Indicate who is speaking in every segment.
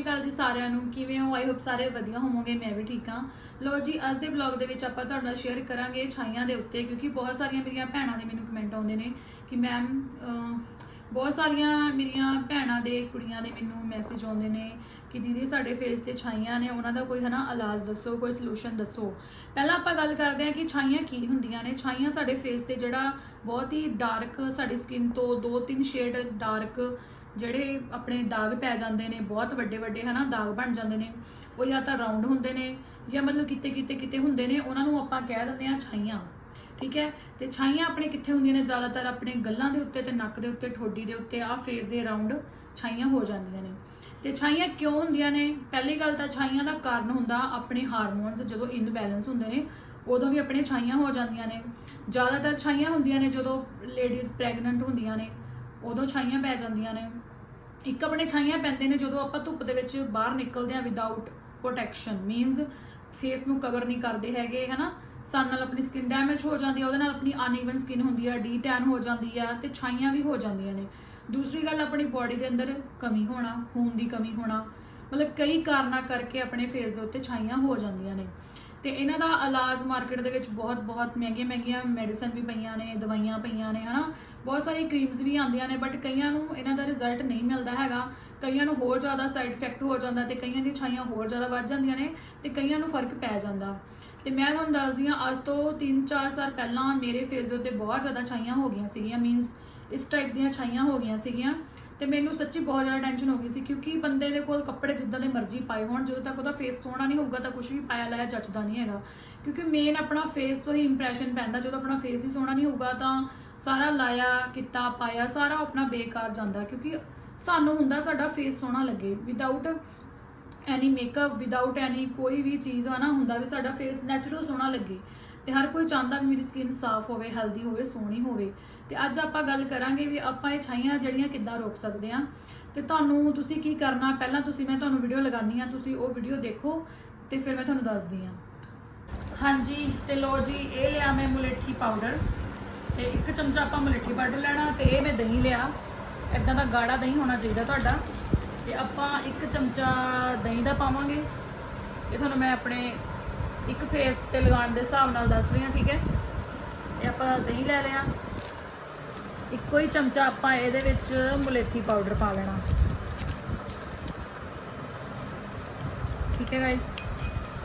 Speaker 1: ਸ਼੍ਰੀ ਅਕਾਲ ਜੀ ਸਾਰਿਆਂ ਨੂੰ। ਕਿਵੇਂ ਹੋ? ਆਈ ਹੋਪ ਸਾਰੇ ਵਧੀਆ ਹੋਵੋਗੇ, ਮੈਂ ਵੀ ਠੀਕ ਹਾਂ। ਲੋ ਜੀ, ਅੱਜ ਦੇ ਵਲੌਗ ਦੇ ਵਿੱਚ ਆਪਾਂ ਤੁਹਾਡੇ ਨਾਲ ਸ਼ੇਅਰ ਕਰਾਂਗੇ ਛਾਈਆਂ ਦੇ ਉੱਤੇ, ਕਿਉਂਕਿ ਬਹੁਤ ਸਾਰੀਆਂ ਮੇਰੀਆਂ ਭੈਣਾਂ ਦੇ ਮੈਨੂੰ ਕਮੈਂਟ ਆਉਂਦੇ ਨੇ ਕਿ ਮੈਮ ਬਹੁਤ ਸਾਰੀਆਂ ਮੇਰੀਆਂ ਭੈਣਾਂ ਦੇ, ਕੁੜੀਆਂ ਦੇ ਮੈਨੂੰ ਮੈਸੇਜ ਆਉਂਦੇ ਨੇ ਕਿ ਦੀਦੀ ਸਾਡੇ ਫੇਸ ਤੇ ਛਾਈਆਂ ਨੇ, ਉਹਨਾਂ ਦਾ ਕੋਈ ਹਨਾ ਇਲਾਜ ਦੱਸੋ, ਕੋਈ ਸੋਲੂਸ਼ਨ ਦੱਸੋ। ਪਹਿਲਾਂ ਆਪਾਂ ਗੱਲ ਕਰਦੇ ਹਾਂ ਕਿ ਛਾਈਆਂ ਕੀ ਹੁੰਦੀਆਂ ਨੇ। ਛਾਈਆਂ ਸਾਡੇ ਫੇਸ ਤੇ ਜਿਹੜਾ ਬਹੁਤ ਹੀ ਡਾਰਕ ਸਾਡੀ ਸਕਿਨ ਤੋਂ ਦੋ ਤਿੰਨ ਸ਼ੇਡ ਡਾਰਕ ਜਿਹੜੇ ਆਪਣੇ ਦਾਗ ਪੈ ਜਾਂਦੇ ਨੇ, ਬਹੁਤ ਵੱਡੇ ਵੱਡੇ ਹਨਾ ਦਾਗ ਬਣ ਜਾਂਦੇ ਨੇ, ਉਹ ਜਾਂ ਤਾਂ ਰਾਉਂਡ ਹੁੰਦੇ ਨੇ ਜਾਂ ਮਤਲਬ ਕਿਤੇ ਕਿਤੇ ਕਿਤੇ ਹੁੰਦੇ ਨੇ, ਉਹਨਾਂ ਨੂੰ ਆਪਾਂ ਕਹਿ ਦਿੰਦੇ ਆ ਛਾਈਆਂ, ਠੀਕ ਹੈ? ਤੇ ਛਾਈਆਂ ਆਪਣੇ ਕਿੱਥੇ ਹੁੰਦੀਆਂ ਨੇ? ਜ਼ਿਆਦਾਤਰ ਆਪਣੇ ਗੱਲਾਂ ਦੇ ਉੱਤੇ ਤੇ ਨੱਕ ਦੇ ਉੱਤੇ, ਠੋਡੀ ਦੇ ਉੱਤੇ ਆ ਫੇਸ ਦੇ ਅਰਾਊਂਡ ਛਾਈਆਂ ਹੋ ਜਾਂਦੀਆਂ ਨੇ। ਤੇ ਛਾਈਆਂ ਕਿਉਂ ਹੁੰਦੀਆਂ ਨੇ? ਪਹਿਲੀ ਗੱਲ ਤਾਂ ਛਾਈਆਂ ਦਾ ਕਾਰਨ ਹੁੰਦਾ ਆਪਣੇ ਹਾਰਮੋਨਸ, ਜਦੋਂ ਇਨਬੈਲੈਂਸ ਹੁੰਦੇ ਨੇ, ਉਦੋਂ ਵੀ ਆਪਣੇ ਛਾਈਆਂ ਹੋ ਜਾਂਦੀਆਂ ਨੇ। ਜ਼ਿਆਦਾਤਰ ਛਾਈਆਂ ਹੁੰਦੀਆਂ ਨੇ ਜਦੋਂ ਲੇਡੀਜ਼ ਪ੍ਰੈਗਨੈਂਟ ਹੁੰਦੀਆਂ ਨੇ। ਉਦੋਂ ਛਾਈਆਂ ਪੈ ਜਾਂਦੀਆਂ ਨੇ। ਇੱਕ ਆਪਣੇ ਛਾਈਆਂ ਪੈਂਦੇ ਨੇ ਜਦੋਂ ਆਪਾਂ ਧੁੱਪ ਦੇ ਵਿੱਚ ਬਾਹਰ ਨਿਕਲਦੇ ਆ ਵਿਦਆਊਟ ਪ੍ਰੋਟੈਕਸ਼ਨ ਮੀਨਸ ਫੇਸ ਨੂੰ ਕਵਰ ਨਹੀਂ ਕਰਦੇ ਹੈਗੇ, ਹਨਾ? ਸਨ ਨਾਲ ਆਪਣੀ ਸਕਿਨ ਡੈਮੇਜ ਹੋ ਜਾਂਦੀ ਹੈ, ਉਹਦੇ ਨਾਲ ਆਪਣੀ ਅਨਈਵਨ ਸਕਿਨ ਹੁੰਦੀ ਹੈ ਡੀ ਟੈਨ ਹੋ ਜਾਂਦੀ ਹੈ ਤੇ ਛਾਈਆਂ ਵੀ ਹੋ ਜਾਂਦੀਆਂ ਨੇ। ਦੂਸਰੀ ਗੱਲ, ਆਪਣੀ ਬਾਡੀ ਦੇ ਅੰਦਰ ਕਮੀ ਹੋਣਾ, ਖੂਨ ਦੀ ਕਮੀ ਹੋਣਾ, ਮਤਲਬ ਕਈ ਕਾਰਨਾਂ ਕਰਕੇ ਆਪਣੇ ਫੇਸ ਦੇ ਉੱਤੇ ਛਾਈਆਂ ਹੋ ਜਾਂਦੀਆਂ ਨੇ। ਤੇ ਇਹਨਾਂ ਦਾ ਇਲਾਜ ਮਾਰਕੀਟ ਦੇ ਵਿੱਚ ਬਹੁਤ ਬਹੁਤ ਮਹਿੰਗੀਆਂ ਮਹਿੰਗੀਆਂ ਮੈਡੀਸਨ ਵੀ ਪਈਆਂ ਨੇ, ਦਵਾਈਆਂ ਪਈਆਂ ਨੇ, ਹਨਾ? ਬਹੁਤ ਸਾਰੀ ਕਰੀਮਸ ਵੀ ਆਉਂਦੀਆਂ ਨੇ ਬਟ ਕਈਆਂ ਨੂੰ ਇਹਨਾਂ ਦਾ ਰਿਜ਼ਲਟ ਨਹੀਂ ਮਿਲਦਾ ਹੈਗਾ। ਕਈਆਂ ਨੂੰ ਹੋਰ ਜ਼ਿਆਦਾ ਸਾਈਡ ਇਫੈਕਟ ਹੋ ਜਾਂਦਾ ਤੇ ਕਈਆਂ ਦੀ ਛਾਈਆਂ ਹੋਰ ਜ਼ਿਆਦਾ ਵੱਧ ਜਾਂਦੀਆਂ ਨੇ ਤੇ ਕਈਆਂ ਨੂੰ ਫ਼ਰਕ ਪੈ ਜਾਂਦਾ। ਤੇ ਮੈਂ ਤੁਹਾਨੂੰ ਦੱਸਦੀ ਹਾਂ, ਅੱਜ ਤੋਂ 3-4 ਸਾਲ ਪਹਿਲਾਂ ਮੇਰੇ ਫੇਸ ਦੇ ਉੱਤੇ ਬਹੁਤ ਜ਼ਿਆਦਾ ਛਾਈਆਂ ਹੋ ਗਈਆਂ ਸੀਗੀਆਂ ਮੀਨਸ ਇਸ ਟਾਈਪ ਦੀਆਂ ਛਾਈਆਂ ਹੋ ਗਈਆਂ ਸੀਗੀਆਂ। ਤੇ ਮੈਨੂੰ ਸੱਚੀ ਬਹੁਤ ਜ਼ਿਆਦਾ ਟੈਨਸ਼ਨ ਹੋ ਗਈ ਸੀ ਕਿਉਂਕਿ ਬੰਦੇ ਦੇ ਕੋਲ ਕੱਪੜੇ ਜਿੱਦਾਂ ਦੇ ਮਰਜ਼ੀ ਪਾਏ ਹੋਣ, ਜਦੋਂ ਤੱਕ ਉਹਦਾ ਫੇਸ ਸੋਹਣਾ ਨਹੀਂ ਹੋਊਗਾ ਤਾਂ ਕੁਝ ਵੀ ਪਾਇਆ ਲਾਇਆ ਜੱਚਦਾ ਨਹੀਂ ਹੈਗਾ। ਕਿਉਂਕਿ ਮੇਨ ਆਪਣਾ ਫੇਸ ਤੋਂ ਹੀ ਇੰਪ੍ਰੈਸ਼ਨ ਪੈਂਦਾ, ਜਦੋਂ ਆਪਣਾ ਫੇਸ ਹੀ ਸੋਹਣਾ ਨਹੀਂ ਹੋਊਗਾ ਤਾਂ ਸਾਰਾ ਲਾਇਆ, ਕੀਤਾ, ਪਾਇਆ, ਸਾਰਾ ਆਪਣਾ ਬੇਕਾਰ ਜਾਂਦਾ ਕਿਉਂਕਿ ਸਾਨੂੰ ਹੁੰਦਾ ਸਾਡਾ ਫੇਸ ਸੋਹਣਾ ਲੱਗੇ। Without any makeup without any ਕੋਈ ਵੀ ਚੀਜ਼ ਆ ਨਾ, ਹੁੰਦਾ ਵੀ ਸਾਡਾ ਫੇਸ ਨੈਚੁਰਲ ਸੋਹਣਾ ਲੱਗੇ। ਤੇ ਹਰ ਕੋਈ ਚਾਹੁੰਦਾ ਵੀ ਮੇਰੀ ਸਕਿਨ ਸਾਫ਼ ਹੋਵੇ ਹੈਲਦੀ ਹੋਵੇ, ਸੋਹਣੀ ਹੋਵੇ। ਤੇ ਅੱਜ ਆਪਾਂ ਗੱਲ ਕਰਾਂਗੇ ਵੀ ਆਪਾਂ ਇਹ ਛਾਈਆਂ ਜਿਹੜੀਆਂ ਕਿੱਦਾਂ ਰੋਕ ਸਕਦੇ ਆ ਤੇ ਤੁਹਾਨੂੰ ਤੁਸੀਂ ਕੀ ਕਰਨਾ? ਪਹਿਲਾਂ ਤੁਸੀਂ, ਮੈਂ ਤੁਹਾਨੂੰ ਵੀਡੀਓ ਲਗਾਨੀ ਆ ਤੁਸੀਂ ਉਹ ਵੀਡੀਓ ਦੇਖੋ ਤੇ ਫਿਰ ਮੈਂ ਤੁਹਾਨੂੰ ਦੱਸਦੀ ਆ ਹਾਂਜੀ, ਤੇ ਲੋ ਜੀ, ਇਹ ਲਿਆ ਮੈਂ ਮੁਲੇਠੀ ਪਾਊਡਰ ਤੇ ਇੱਕ ਚਮਚਾ ਆਪਾਂ ਮੁਲੇਠੀ ਪਾਊਡਰ ਲੈਣਾ ਤੇ ਇਹ ਮੈਂ ਦਹੀਂ ਲਿਆ। ਇਦਾਂ ਦਾ ਗਾੜਾ ਦਹੀਂ ਹੋਣਾ ਚਾਹੀਦਾ ਤੁਹਾਡਾ। ਤੇ ਆਪਾਂ ਇੱਕ ਚਮਚਾ ਦਹੀਂ ਦਾ ਪਾਵਾਂਗੇ। ਇਹ ਤੁਹਾਨੂੰ ਮੈਂ ਆਪਣੇ ਇੱਕ ਫੇਸ ਤੇ ਲਗਾਉਣ ਦੇ ਹਿਸਾਬ ਨਾਲ ਦੱਸ ਰਹੀ ਹਾਂ, ਠੀਕ ਹੈ? ਇਹ ਆਪਾਂ ਦਹੀਂ ਲੈ ਲਿਆ। ਇੱਕੋ ਹੀ ਚਮਚਾ ਆਪਾਂ ਇਹਦੇ ਵਿੱਚ ਮੁਲੇਠੀ ਪਾਊਡਰ ਪਾ ਲੈਣਾ। ਠੀਕ ਹੈ ਗਾਇਸ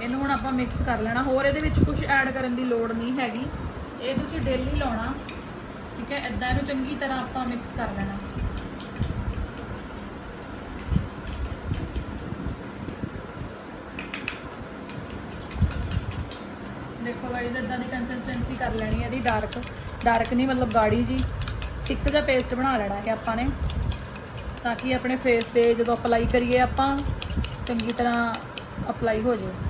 Speaker 1: ਇਹਨੂੰ ਹੁਣ ਆਪਾਂ ਮਿਕਸ ਕਰ ਲੈਣਾ। ਹੋਰ ਇਹਦੇ ਵਿੱਚ ਕੁਝ ਐਡ ਕਰਨ ਦੀ ਲੋੜ ਨਹੀਂ ਹੈਗੀ। ਇਹ ਤੁਸੀਂ ਡੇਲੀ ਲਾਉਣਾ। ਠੀਕ ਹੈ? ਇਦਾਂ ਇਹਨੂੰ ਚੰਗੀ ਤਰ੍ਹਾਂ ਆਪਾਂ ਮਿਕਸ ਕਰ ਲੈਣਾ। ਦੇਖੋ ਗਾਇਸ ਇਦਾਂ ਦੀ ਕੰਸਿਸਟੈਂਸੀ ਕਰ ਲੈਣੀ ਹੈ ਇਹਦੀ ਡਾਰਕ ਡਾਰਕ ਨਹੀਂ ਮਤਲਬ ਗਾੜੀ ਜੀ ਥਿੱਕ ਜਿਹਾ ਪੇਸਟ ਬਣਾ ਲੈਣਾ ਹੈ ਆਪਾਂ ਨੇ ਤਾਂ ਕਿ ਆਪਣੇ ਫੇਸ ਤੇ ਜਦੋਂ ਅਪਲਾਈ ਕਰੀਏ ਆਪਾਂ ਚੰਗੀ ਤਰ੍ਹਾਂ ਅਪਲਾਈ ਹੋ ਜਾਏ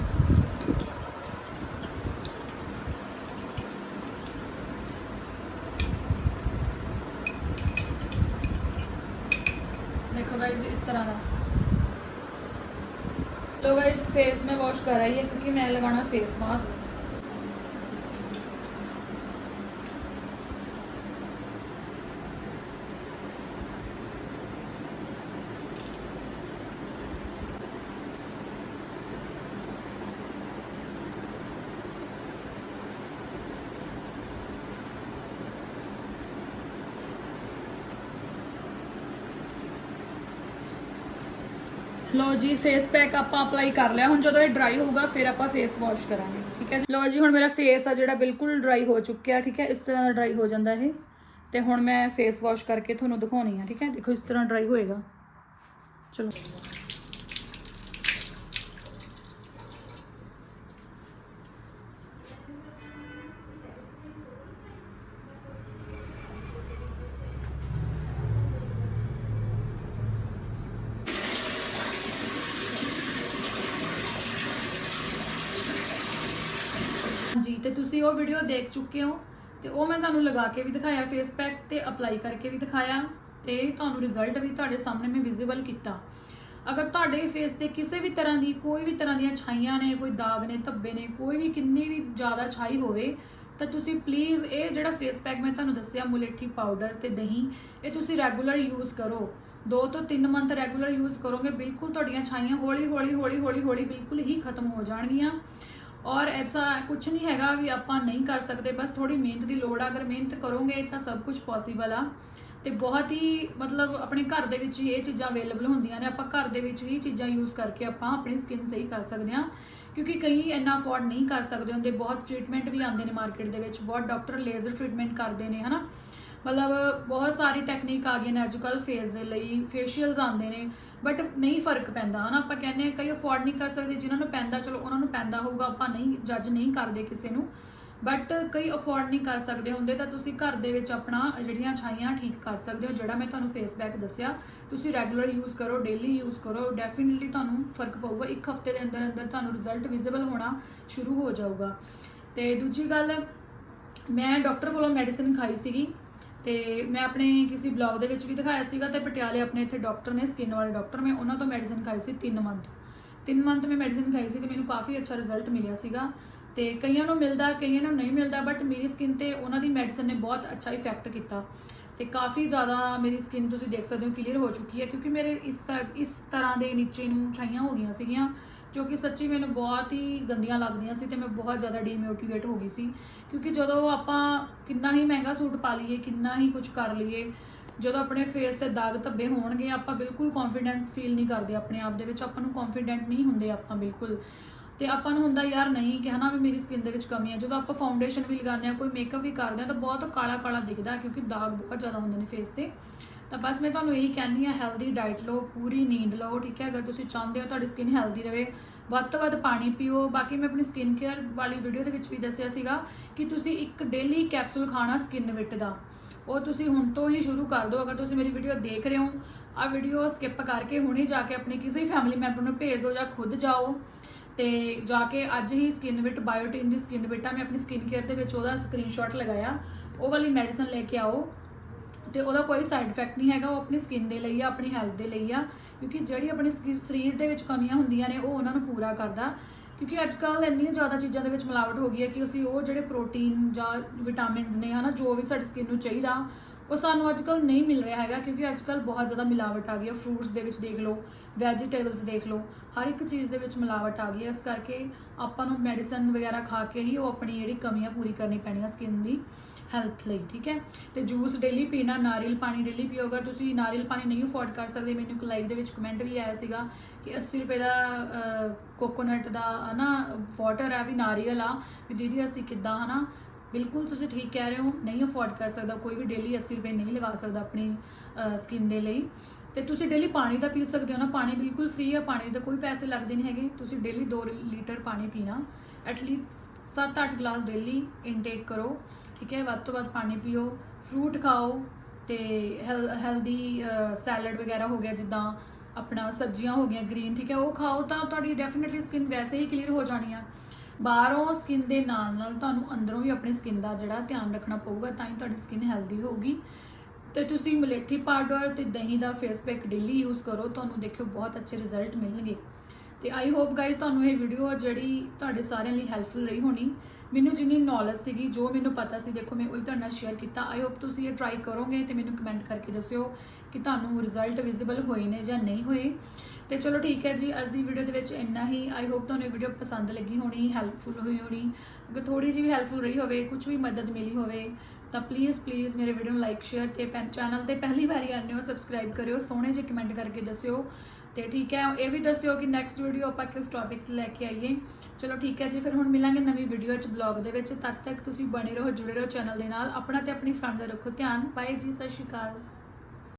Speaker 1: देखो गाइस इस तरह का तो गाइस फेस में वॉश कर रही है क्योंकि मैं लगाना फेस मास्क ਲੋ ਜੀ ਫੇਸ ਪੈਕ ਆਪਾਂ ਅਪਲਾਈ ਕਰ ਲਿਆ। ਹੁਣ ਜਦੋਂ ਇਹ ਡਰਾਈ ਹੋਊਗਾ, ਫਿਰ ਆਪਾਂ ਫੇਸ ਵਾਸ਼ ਕਰਾਂਗੇ, ਠੀਕ ਹੈ ਜੀ? ਲੋ ਜੀ, ਹੁਣ ਮੇਰਾ ਫੇਸ ਆ ਜਿਹੜਾ ਬਿਲਕੁਲ ਡਰਾਈ ਹੋ ਚੁੱਕਿਆ, ਠੀਕ ਹੈ? ਇਸ ਤਰ੍ਹਾਂ ਡਰਾਈ ਹੋ ਜਾਂਦਾ ਇਹ। ਤੇ ਹੁਣ ਮੈਂ ਫੇਸ ਵਾਸ਼ ਕਰਕੇ ਤੁਹਾਨੂੰ ਦਿਖਾਉਣੀ ਆ, ਠੀਕ ਹੈ? ਦੇਖੋ, ਇਸ ਤਰ੍ਹਾਂ ਡਰਾਈ ਹੋਏਗਾ। ਚਲੋ ਜੀ ਤੇ ਤੁਸੀਂ ਉਹ ਵੀਡੀਓ ਦੇਖ ਚੁੱਕੇ ਹੋ ਤੇ ਉਹ ਮੈਂ ਤੁਹਾਨੂੰ ਲਗਾ ਕੇ ਵੀ ਦਿਖਾਇਆ ਫੇਸ ਪੈਕ ਤੇ ਅਪਲਾਈ ਕਰਕੇ ਵੀ ਦਿਖਾਇਆ ਤੇ ਤੁਹਾਨੂੰ ਰਿਜ਼ਲਟ ਵੀ ਤੁਹਾਡੇ ਸਾਹਮਣੇ ਮੈਂ ਵਿਜ਼ੀਬਲ ਕੀਤਾ। ਅਗਰ ਤੁਹਾਡੇ ਫੇਸ ਤੇ ਕਿਸੇ ਵੀ ਤਰ੍ਹਾਂ ਦੀ, ਕੋਈ ਵੀ ਤਰ੍ਹਾਂ ਦੀਆਂ ਛਾਈਆਂ ਨੇ, ਕੋਈ ਦਾਗ ਨੇ, ਧੱਬੇ ਨੇ, ਕੋਈ ਵੀ ਕਿੰਨੀ ਵੀ ਜ਼ਿਆਦਾ ਛਾਈ ਹੋਵੇ, ਤਾਂ ਤੁਸੀਂ ਪਲੀਜ਼ ਇਹ ਜਿਹੜਾ ਫੇਸ ਪੈਕ ਮੈਂ ਤੁਹਾਨੂੰ ਦੱਸਿਆ, ਮੁਲੇਠੀ ਪਾਊਡਰ ਤੇ ਦਹੀਂ, ਇਹ ਤੁਸੀਂ ਰੈਗੂਲਰ ਯੂਜ਼ ਕਰੋ। 2 ਤੋਂ 3 ਮੰਥ ਰੈਗੂਲਰ ਯੂਜ਼ ਕਰੋਗੇ, ਬਿਲਕੁਲ ਤੁਹਾਡੀਆਂ ਛਾਈਆਂ ਹੌਲੀ ਹੌਲੀ ਹੌਲੀ ਹੌਲੀ ਹੌਲੀ ਬਿਲਕੁਲ ਹੀ ਖਤਮ ਹੋ ਜਾਣਗੀਆਂ। ਔਰ ਐਸਾ ਕੁਝ ਨਹੀਂ ਹੈਗਾ ਵੀ ਆਪਾਂ ਨਹੀਂ ਕਰ ਸਕਦੇ, ਬਸ ਥੋੜੀ ਮਿਹਨਤ ਦੀ ਲੋੜ ਆ, ਅਗਰ ਮਿਹਨਤ ਕਰੋਗੇ ਤਾਂ ਸਭ ਕੁਝ ਪੋਸੀਬਲ ਆ। ਤੇ ਬਹੁਤ ਹੀ ਮਤਲਬ ਆਪਣੇ ਘਰ ਦੇ ਵਿੱਚ ਹੀ ਇਹ ਚੀਜ਼ਾਂ ਅਵੇਲੇਬਲ ਹੁੰਦੀਆਂ ਨੇ, ਆਪਾਂ ਘਰ ਦੇ ਵਿੱਚ ਹੀ ਚੀਜ਼ਾਂ ਯੂਜ਼ ਕਰਕੇ ਆਪਾਂ ਆਪਣੀ ਸਕਿਨ ਸਹੀ ਕਰ ਸਕਦੇ ਹਾਂ। ਕਿਉਂਕਿ ਕਈ ਇੰਨਾ ਅਫੋਰਡ ਨਹੀਂ ਕਰ ਸਕਦੇ ਹੁੰਦੇ, ਬਹੁਤ ਟ੍ਰੀਟਮੈਂਟ ਵੀ ਆਉਂਦੇ ਨੇ ਮਾਰਕੀਟ ਦੇ ਵਿੱਚ, ਬਹੁਤ ਡਾਕਟਰ ਲੇਜ਼ਰ ਟ੍ਰੀਟਮੈਂਟ ਕਰਦੇ ਨੇ, ਹਨਾ? ਮਤਲਬ ਬਹੁਤ ਸਾਰੀ ਟੈਕਨੀਕ ਆ ਗਈ ਨੇ ਅੱਜਕੱਲ ਫੇਸ ਦੇ ਲਈ ਫੇਸ਼ੀਅਲਸ ਆਉਂਦੇ ਨੇ ਬਟ ਨਹੀਂ ਫ਼ਰਕ ਪੈਂਦਾ। ਹਨਾ, ਆਪਾਂ ਕਹਿੰਦੇ ਹਾਂ ਕਈ ਅਫੋਰਡ ਨਹੀਂ ਕਰ ਸਕਦੇ, ਜਿਨ੍ਹਾਂ ਨੂੰ ਪੈਂਦਾ, ਚਲੋ ਉਹਨਾਂ ਨੂੰ ਪੈਂਦਾ ਹੋਊਗਾ, ਆਪਾਂ ਨਹੀਂ ਜੱਜ ਨਹੀਂ ਕਰਦੇ ਕਿਸੇ ਨੂੰ। ਬਟ ਕਈ ਅਫੋਰਡ ਨਹੀਂ ਕਰ ਸਕਦੇ ਹੁੰਦੇ, ਤਾਂ ਤੁਸੀਂ ਘਰ ਦੇ ਵਿੱਚ ਆਪਣਾ ਜਿਹੜੀਆਂ ਛਾਈਆਂ ਠੀਕ ਕਰ ਸਕਦੇ ਹੋ, ਜਿਹੜਾ ਮੈਂ ਤੁਹਾਨੂੰ ਫੇਸ ਪੈਕ ਦੱਸਿਆ। ਤੁਸੀਂ ਰੈਗੂਲਰ ਯੂਜ਼ ਕਰੋ ਡੇਲੀ ਯੂਜ਼ ਕਰੋ ਡੈਫੀਨਿਟਲੀ ਤੁਹਾਨੂੰ ਫ਼ਰਕ ਪਊਗਾ। ਇੱਕ ਹਫ਼ਤੇ ਦੇ ਅੰਦਰ ਅੰਦਰ ਤੁਹਾਨੂੰ ਰਿਜ਼ਲਟ ਵਿਜ਼ੀਬਲ ਹੋਣਾ ਸ਼ੁਰੂ ਹੋ ਜਾਊਗਾ। ਤੇ ਦੂਜੀ ਗੱਲ, ਮੈਂ ਡਾਕਟਰ ਕੋਲੋਂ ਮੈਡੀਸਿਨ ਖਾਈ ਸੀਗੀ। ਤੇ ਮੈਂ ਆਪਣੇ ਕਿਸੇ ਬਲੌਗ ਦੇ ਵਿੱਚ ਵੀ ਦਿਖਾਇਆ ਸੀਗਾ ਤੇ ਪਟਿਆਲੇ ਆਪਣੇ ਇੱਥੇ ਡਾਕਟਰ ਨੇ ਸਕਿਨ ਵਾਲੇ ਡਾਕਟਰ ਮੈਂ ਉਹਨਾਂ ਤੋਂ ਮੈਡੀਸਿਨ ਖਾਈ ਸੀ 3 ਮੰਥ 3 ਮੰਥ ਮੈਂ ਮੈਡੀਸਿਨ ਖਾਈ ਸੀ ਤੇ ਮੈਨੂੰ ਕਾਫੀ ਅੱਛਾ ਰਿਜ਼ਲਟ ਮਿਲਿਆ ਸੀਗਾ। ਤੇ ਕਈਆਂ ਨੂੰ ਮਿਲਦਾ, ਕਈਆਂ ਨੂੰ ਨਹੀਂ ਮਿਲਦਾ ਬਟ ਮੇਰੀ ਸਕਿਨ ਤੇ ਉਹਨਾਂ ਦੀ ਮੈਡੀਸਿਨ ਨੇ ਬਹੁਤ ਅੱਛਾ ਇਫੈਕਟ ਕੀਤਾ। ਤੇ ਕਾਫੀ ਜ਼ਿਆਦਾ ਮੇਰੀ ਸਕਿਨ ਤੁਸੀਂ ਦੇਖ ਸਕਦੇ ਹੋ ਕਲੀਅਰ ਹੋ ਚੁੱਕੀ ਹੈ ਕਿਉਂਕਿ ਮੇਰੇ ਇਸ ਤ- ਇਸ ਤਰ੍ਹਾਂ ਦੇ ਨੀਚੇ ਨੂੰ ਛਾਈਆਂ ਹੋ ਗਈਆਂ ਸੀਗੀਆਂ। ਜੋ ਕਿ ਸੱਚੀ ਮੈਨੂੰ ਬਹੁਤ ਹੀ ਗੰਦੀਆਂ ਲੱਗਦੀਆਂ ਸੀ ਤੇ ਮੈਂ ਬਹੁਤ ਜ਼ਿਆਦਾ ਡੀਮੋਟੀਵੇਟ ਹੋ ਗਈ ਸੀ। ਕਿਉਂਕਿ ਜਦੋਂ ਆਪਾਂ ਕਿੰਨਾ ਹੀ ਮਹਿੰਗਾ ਸੂਟ ਪਾ ਲਈਏ, ਕਿੰਨਾ ਹੀ ਕੁਝ ਕਰ ਲਈਏ, ਜਦੋਂ ਆਪਣੇ ਫੇਸ ਤੇ ਦਾਗ ਧੱਬੇ ਹੋਣਗੇ, ਆਪਾਂ ਬਿਲਕੁਲ ਕੌਨਫੀਡੈਂਸ ਫੀਲ ਨਹੀਂ ਕਰਦੇ ਆਪਣੇ ਆਪ ਦੇ ਵਿੱਚ, ਆਪਾਂ ਨੂੰ ਕੌਨਫੀਡੈਂਟ ਨਹੀਂ ਹੁੰਦੇ ਆਪਾਂ ਬਿਲਕੁਲ। ਤੇ ਆਪਾਂ ਨੂੰ ਹੁੰਦਾ ਯਾਰ ਨਹੀਂ ਕਿ ਹਨਾ ਵੀ ਮੇਰੀ ਸਕਿਨ ਦੇ ਵਿੱਚ ਕਮੀ ਹੈ ਜਦੋਂ ਆਪਾਂ ਫਾਊਂਡੇਸ਼ਨ ਵੀ ਲਗਾਉਂਦੇ ਆ ਕੋਈ ਮੇਕਅਪ ਵੀ ਕਰਦੇ ਆ ਤਾਂ ਬਹੁਤ ਕਾਲਾ ਕਾਲਾ ਦਿਖਦਾ ਕਿਉਂਕਿ ਦਾਗ ਬਹੁਤ ਜ਼ਿਆਦਾ ਹੁੰਦੇ ਨੇ ਫੇਸ ਤੇ। ਤਾਂ ਬਸ ਮੈਂ ਤੁਹਾਨੂੰ ਇਹੀ ਕਹਿੰਦੀ ਆ ਹੈਲਦੀ ਡਾਈਟ ਲਓ, ਪੂਰੀ ਨੀਂਦ ਲਓ, ਠੀਕ ਹੈ? ਅਗਰ ਤੁਸੀਂ ਚਾਹੁੰਦੇ ਹੋ ਤੁਹਾਡੀ ਸਕਿਨ ਹੈਲਦੀ ਰਹੇ, ਵੱਧ ਤੋਂ ਵੱਧ ਪਾਣੀ ਪੀਓ। ਬਾਕੀ ਮੈਂ ਆਪਣੀ ਸਕਿਨ ਕੇਅਰ ਵਾਲੀ ਵੀਡੀਓ ਦੇ ਵਿੱਚ ਵੀ ਦੱਸਿਆ ਸੀਗਾ ਕਿ ਤੁਸੀਂ ਇੱਕ ਡੇਲੀ ਕੈਪਸੂਲ ਖਾਣਾ ਸਕਿਨ ਵਿਟ ਦਾ। ਉਹ ਤੁਸੀਂ ਹੁਣ ਤੋਂ ਹੀ ਸ਼ੁਰੂ ਕਰ ਦਿਓ, ਅਗਰ ਤੁਸੀਂ ਮੇਰੀ ਵੀਡੀਓ ਦੇਖ ਰਹੇ ਹੋ। ਆ ਵੀਡੀਓ ਸਕਿਪ ਕਰਕੇ ਹੁਣੇ ਜਾ ਕੇ ਆਪਣੇ ਕਿਸੇ ਫੈਮਿਲੀ ਮੈਂਬਰ ਨੂੰ ਭੇਜ ਦਿਓ ਜਾਂ ਖੁਦ ਜਾਓ। ਤੇ ਜਾ ਕੇ ਅੱਜ ਹੀ ਸਕਿਨ ਵਿਟ ਬਾਇਓਟਿਨ ਦੀ ਸਕਿਨ ਵਿਟ ਆ, ਮੈਂ ਆਪਣੀ ਸਕਿਨ ਕੇਅਰ ਦੇ ਵਿੱਚ ਉਹਦਾ ਸਕਰੀਨਸ਼ਾਟ ਲਗਾਇਆ। ਉਹ ਵਾਲੀ ਮੈਡੀਸਨ ਲੈ ਕੇ ਆਓ। ਤੇ ਉਹਦਾ ਕੋਈ ਸਾਈਡ ਇਫੈਕਟ ਨਹੀਂ ਹੈਗਾ, ਉਹ ਆਪਣੀ ਸਕਿਨ ਦੇ ਲਈ ਆ, ਆਪਣੀ ਹੈਲਥ ਦੇ ਲਈ ਆ, ਕਿਉਂਕਿ ਜਿਹੜੀ ਆਪਣੀ skin- ਸਰੀਰ ਦੇ ਵਿੱਚ ਕਮੀਆਂ ਹੁੰਦੀਆਂ ਨੇ, ਉਹ ਉਹਨਾਂ ਨੂੰ ਪੂਰਾ ਕਰਦਾ। ਕਿਉਂਕਿ ਅੱਜ ਕੱਲ੍ਹ ਇੰਨੀਆਂ ਜ਼ਿਆਦਾ ਚੀਜ਼ਾਂ ਦੇ ਵਿੱਚ ਮਿਲਾਵਟ ਹੋ ਗਈ ਹੈ ਕਿ ਅਸੀਂ ਉਹ ਜਿਹੜੇ ਪ੍ਰੋਟੀਨ ਜਾਂ ਵਿਟਾਮਿਨਸ ਨੇ ਹਨਾ, ਜੋ ਵੀ ਸਾਡੀ ਸਕਿਨ ਨੂੰ ਚਾਹੀਦਾ ਉਹ ਸਾਨੂੰ ਅੱਜ ਕੱਲ੍ਹ ਨਹੀਂ ਮਿਲ ਰਿਹਾ ਹੈਗਾ ਕਿਉਂਕਿ ਅੱਜ ਕੱਲ੍ਹ ਬਹੁਤ ਜ਼ਿਆਦਾ ਮਿਲਾਵਟ ਆ ਗਈ ਹੈ ਫਰੂਟਸ ਦੇ ਵਿੱਚ ਦੇਖ ਲਓ ਵੈਜੀਟੇਬਲਸ ਦੇਖ ਲਓ, ਹਰ ਇੱਕ ਚੀਜ਼ ਦੇ ਵਿੱਚ ਮਿਲਾਵਟ ਆ ਗਈ ਹੈ ਇਸ ਕਰਕੇ ਆਪਾਂ ਨੂੰ ਮੈਡੀਸਨ ਵਗੈਰਾ ਖਾ ਕੇ ਹੀ ਉਹ ਆਪਣੀ ਜਿਹੜੀ ਕਮੀਆਂ ਪੂਰੀ ਕਰਨੀ ਪੈਣੀਆਂ ਸਕਿਨ ਦੀ ਹੈਲਥ ਲਈ, ਠੀਕ ਹੈ? ਤੇ ਜੂਸ ਡੇਲੀ ਪੀਣਾ, ਨਾਰੀਅਲ ਪਾਣੀ ਡੇਲੀ ਪੀਓ। ਅਗਰ ਤੁਸੀਂ ਨਾਰੀਅਲ ਪਾਣੀ ਨਹੀਂ ਅਫੋਰਡ ਕਰ ਸਕਦੇ, ਮੈਨੂੰ ਇੱਕ ਲਾਈਵ ਦੇ ਵਿੱਚ ਕਮੈਂਟ ਵੀ ਆਇਆ ਸੀਗਾ ਕਿ 80 ਰੁਪਏ ਦਾ ਕੋਕੋਨਟ ਦਾ, ਹਨਾ ਵਾਟਰ ਆ ਵੀ ਨਾਰੀਅਲ ਆ। ਵੀ ਦੀਦੀ, ਅਸੀਂ ਕਿੱਦਾਂ, ਹਨਾ ਬਿਲਕੁਲ ਤੁਸੀਂ ਠੀਕ ਕਹਿ ਰਹੇ ਹੋ, ਨਹੀਂ ਅਫੋਰਡ ਕਰ ਸਕਦਾ, ਕੋਈ ਵੀ ਡੇਲੀ 80 ਰੁਪਏ ਨਹੀਂ ਲਗਾ ਸਕਦਾ ਆਪਣੀ ਸਕਿਨ ਦੇ ਲਈ। ਤੇ ਤੁਸੀਂ ਡੇਲੀ ਪਾਣੀ ਦਾ ਪੀ ਸਕਦੇ ਹੋ ਨਾ, ਪਾਣੀ ਬਿਲਕੁਲ ਫ੍ਰੀ ਆ, ਪਾਣੀ ਦੇ ਕੋਈ ਪੈਸੇ ਲੱਗਦੇ ਨਹੀਂ ਹੈਗੇ। ਤੁਸੀਂ ਡੇਲੀ 2 ਲੀਟਰ ਪਾਣੀ ਪੀਣਾ ਐਟਲੀਸਟ 7-8 ਗਲਾਸ ਡੇਲੀ ਇਨਟੇਕ ਕਰੋ, ਠੀਕ ਹੈ? ਵੱਧ ਤੋਂ ਵੱਧ ਪਾਣੀ ਪੀਓ ਫਰੂਟ ਖਾਓ, ਤੇ ਹੈਲਦੀ ਸੈਲਡ ਵਗੈਰਾ ਹੋ ਗਿਆ, ਜਿੱਦਾਂ ਆਪਣਾ ਸਬਜ਼ੀਆਂ ਹੋ ਗਈਆਂ ਗ੍ਰੀਨ ਠੀਕ ਹੈ? ਉਹ ਖਾਓ ਤਾਂ ਤੁਹਾਡੀ ਡੈਫੀਨਿਟਲੀ ਸਕਿਨ ਵੈਸੇ ਹੀ ਕਲੀਅਰ ਹੋ ਜਾਣੀ ਆ। ਬਾਹਰੋਂ ਸਕਿਨ ਦੇ ਨਾਲ ਨਾਲ ਤੁਹਾਨੂੰ ਅੰਦਰੋਂ ਵੀ ਆਪਣੀ ਸਕਿਨ ਦਾ ਜਿਹੜਾ ਧਿਆਨ ਰੱਖਣਾ ਪਊਗਾ, ਤਾਂ ਹੀ ਤੁਹਾਡੀ ਸਕਿਨ ਹੈਲਦੀ ਹੋਊਗੀ। ਤੇ ਤੁਸੀਂ ਮਲੇਠੀ ਪਾਊਡਰ ਤੇ ਦਹੀਂ ਦਾ ਫੇਸ ਪੈਕ ਡੇਲੀ ਯੂਜ਼ ਕਰੋ, ਤੁਹਾਨੂੰ ਦੇਖਿਓ ਬਹੁਤ ਅੱਛੇ ਰਿਜ਼ਲਟ ਮਿਲਣਗੇ। ਤੇ ਆਈ ਹੋਪ ਗਾਇਸ ਤੁਹਾਨੂੰ ਇਹ ਵੀਡੀਓ ਜਿਹੜੀ ਤੁਹਾਡੇ ਸਾਰਿਆਂ ਲਈ ਹੈਲਪਫੁਲ ਰਹੀ ਹੋਣੀ। ਮੈਨੂੰ ਜਿੰਨੀ ਨੌਲੇਜ ਸੀਗੀ, ਜੋ ਮੈਨੂੰ ਪਤਾ ਸੀ, ਦੇਖੋ ਮੈਂ ਉਹੀ ਤੁਹਾਡੇ ਨਾਲ ਸ਼ੇਅਰ ਕੀਤਾ। ਆਈ ਹੋਪ ਤੁਸੀਂ ਇਹ ਟਰਾਈ ਕਰੋਗੇ ਤੇ ਮੈਨੂੰ ਕਮੈਂਟ ਕਰਕੇ ਦੱਸਿਓ ਕਿ ਤੁਹਾਨੂੰ ਰਿਜ਼ਲਟ ਵਿਜ਼ੀਬਲ ਹੋਏ ਨੇ ਜਾਂ ਨਹੀਂ ਹੋਏ। ਤੇ ਚਲੋ ਠੀਕ ਹੈ ਜੀ, ਅੱਜ ਦੀ ਵੀਡੀਓ ਦੇ ਵਿੱਚ ਇੰਨਾ ਹੀ। ਆਈ ਹੋਪ ਤੁਹਾਨੂੰ ਇਹ ਵੀਡੀਓ ਪਸੰਦ ਲੱਗੀ ਹੋਣੀ ਹੈਲਪਫੁਲ ਹੋਈ ਹੋਣੀ। ਅਗਰ ਥੋੜੀ ਜਿਹੀ ਵੀ ਹੈਲਪਫੁਲ ਰਹੀ ਹੋਵੇ ਕੁਝ ਵੀ ਮਦਦ ਮਿਲੀ ਹੋਵੇ, ਤਾਂ ਪਲੀਜ਼ ਪਲੀਜ਼ ਮੇਰੇ ਵੀਡੀਓ ਨੂੰ ਲਾਈਕ ਸ਼ੇਅਰ ਤੇ ਪੈਨ ਚੈਨਲ ਤੇ ਪਹਿਲੀ ਵਾਰੀ ਆਉਂਦੇ ਹੋ ਸਬਸਕ੍ਰਾਈਬ ਕਰਿਓ, ਸੋਹਣੇ ਜਿਹੇ ਕਮੈਂਟ ਕਰਕੇ ਦੱਸਿਓ। ਤੇ ਠੀਕ ਹੈ, ਇਹ ਵੀ ਦੱਸਿਓ ਕਿ ਨੈਕਸਟ ਵੀਡੀਓ ਆਪਾਂ ਕਿਸ ਟੌਪਿਕ ਤੇ ਲੈ ਕੇ ਆਈਏ। ਚਲੋ ਠੀਕ ਹੈ ਜੀ, ਫਿਰ ਹੁਣ ਮਿਲਾਂਗੇ ਨਵੀਂ ਵੀਡੀਓ 'ਚ ਬਲੌਗ ਦੇ ਵਿੱਚ। ਤਦ ਤੱਕ ਤੁਸੀਂ ਬਣੇ ਰਹੋ, ਜੁੜੇ ਰਹੋ ਚੈਨਲ ਦੇ ਨਾਲ। ਆਪਣਾ ਤੇ ਆਪਣੀ ਫੈਮਿਲੀ ਦਾ ਰੱਖੋ ਧਿਆਨ। ਬਾਏ ਜੀ, ਸਤਿ ਸ਼੍ਰੀ ਅਕਾਲ।